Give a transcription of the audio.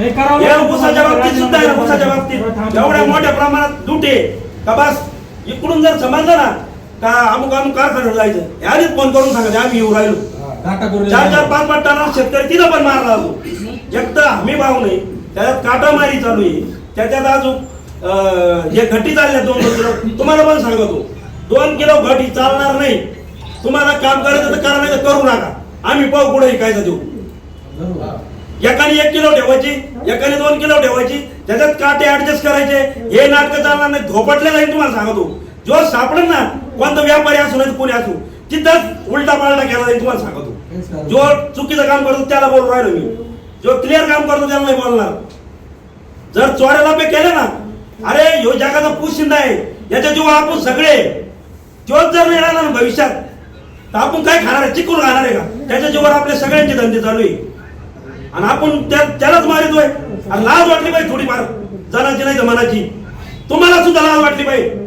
हे ऊसाच्या बाबतीत सुद्धा आहे ना, ऊसाच्या थांबा, बाबतीत. एवढ्या मोठ्या प्रमाणात लुटे. का बस इकडून जर समजलं ना का अमुक अमुक कारखान्यावर जायचं. आधीच फोन करून सांगायचं आम्ही येऊ राहिलो. चार चार पाच पाच टनावर शेतकरी तिथं पण मारला जातो एक तर हमी भाव नाही. त्याच्यात काटामारी चालू आहे. त्याच्यात अजून जे घटी चालल्या दोन दोन किलो तुम्हाला पण सांगतो. दोन किलो घटी चालणार नाही. तुम्हाला काम करायचं तर करा नाही तर करू नका. आम्ही पाहू पुढे काय देऊ. एकाने एक किलो ठेवायची एकाने दोन किलो ठेवायची त्याच्यात काटे ऍडजस्ट करायचे. हे नाटक चालणार नाही धोपटले जाईल तुम्हाला सांगतो. जो सापडेल ना कोणता व्यापारी असू नाही तर कोणी असू तिथंच उलटा पालटा केला जाईल तुम्हाला सांगतो. जो चुकीचं काम करतो त्याला बोलून राहिलो मी. जो क्लिअर काम करतो त्याला नाही बोलणार. जर चोऱ्याला पे केले ना अरे ह्यो जगाचा पुशिंदा आहे याच्या जीवा आपण सगळे. तोच जर नाही राहिला ना भविष्यात तर आपण काय खाणार आहे? चिकून खाणार आहे का? त्याच्या जीवावर आपले सगळ्यांचे धंदे चालू आहे. आणि आपण त्या त्यालाच मारितोय. आणि लाज वाटली पाहिजे थोडीफार. जनाची नाही तर मनाची तुम्हाला सुद्धा लाज वाटली पाहिजे.